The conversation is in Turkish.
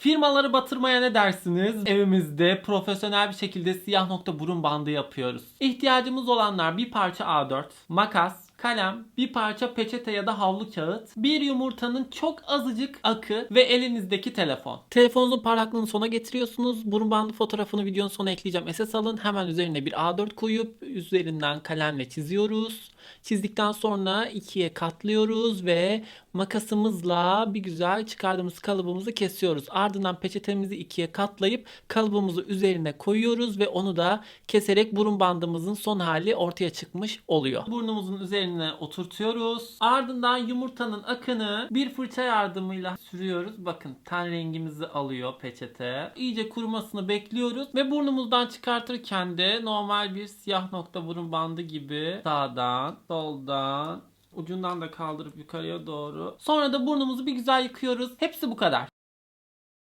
Firmaları batırmaya ne dersiniz? Evimizde profesyonel bir şekilde siyah nokta burun bandı yapıyoruz. İhtiyacımız olanlar bir parça A4, makas, kalem, bir parça peçete ya da havlu kağıt, bir yumurtanın çok azıcık akı ve elinizdeki telefon. Telefonunuzun parlaklığını sona getiriyorsunuz. Burun bandı fotoğrafını videonun sonuna ekleyeceğim. SS alın. Hemen üzerine bir A4 koyup üzerinden kalemle çiziyoruz. Çizdikten sonra ikiye katlıyoruz ve makasımızla bir güzel çıkardığımız kalıbımızı kesiyoruz. Ardından peçetemizi ikiye katlayıp kalıbımızı üzerine koyuyoruz ve onu da keserek burun bandımızın son hali ortaya çıkmış oluyor. Burnumuzun üzerine oturtuyoruz. Ardından yumurtanın akını bir fırça yardımıyla sürüyoruz. Bakın ten rengimizi alıyor peçete. İyice kurumasını bekliyoruz ve burnumuzdan çıkartırken de normal bir siyah nokta burun bandı gibi sağdan, soldan, ucundan da kaldırıp yukarıya doğru. Sonra da burnumuzu bir güzel yıkıyoruz. Hepsi bu kadar.